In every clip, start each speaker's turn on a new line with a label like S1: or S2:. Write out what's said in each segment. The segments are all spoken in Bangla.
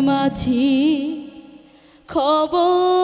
S1: মাছি খবর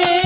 S1: রে